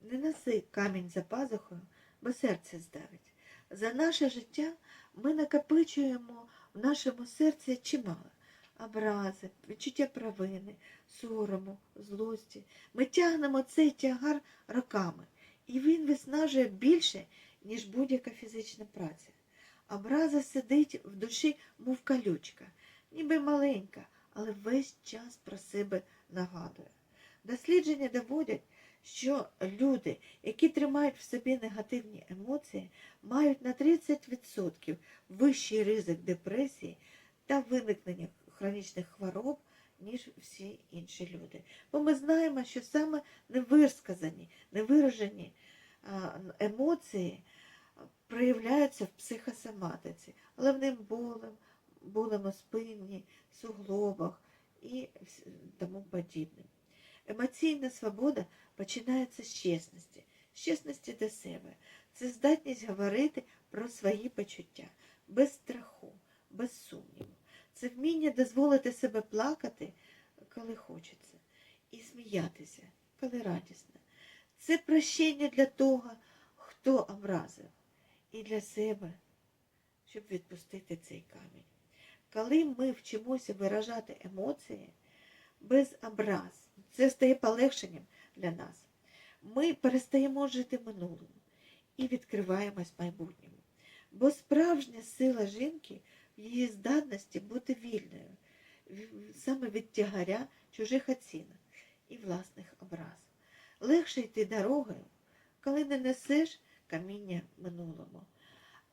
Не носи камінь за пазухою, бо серце здавить. За наше життя ми накопичуємо в нашому серці чимало образи, відчуття провини, сорому, злості. Ми тягнемо цей тягар роками, і він виснажує більше, ніж будь-яка фізична праця. Образа сидить в душі, мов колючка, ніби маленька, але весь час про себе нагадує. Дослідження доводять, що люди, які тримають в собі негативні емоції, мають на 30% вищий ризик депресії та виникнення хронічних хвороб, ніж всі інші люди. Бо ми знаємо, що саме невисказані, невиражені емоції проявляються в психосоматиці, головним болем, болем у спині, суглобах і тому подібним. Емоційна свобода починається з чесності, з чесності до себе. Це здатність говорити про свої почуття без страху, без сумніву. Це вміння дозволити себе плакати, коли хочеться, і сміятися, коли радісно. Це прощення для того, хто образив, і для себе, щоб відпустити цей камінь. Коли ми вчимося виражати емоції без образ, це стає полегшенням для нас. Ми перестаємо жити минулим і відкриваємось майбутньому. Бо справжня сила жінки в її здатності бути вільною, саме від тягаря чужих оцінок і власних образ. Легше йти дорогою, коли не несеш каміння минулому.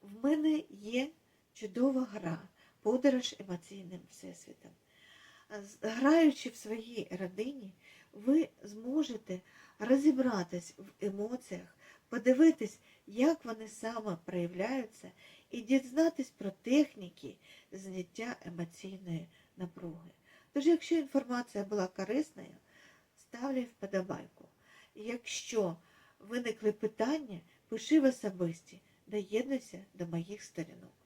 В мене є чудова гра, подорож емоційним всесвітом. Граючи в своїй родині, ви зможете розібратись в емоціях, подивитись, як вони саме проявляються, і дізнатись про техніки зняття емоційної напруги. Тож, якщо інформація була корисною, ставлю вподобайку. Якщо виникли питання, пиши в особисті, доєднуйся до моїх сторінок.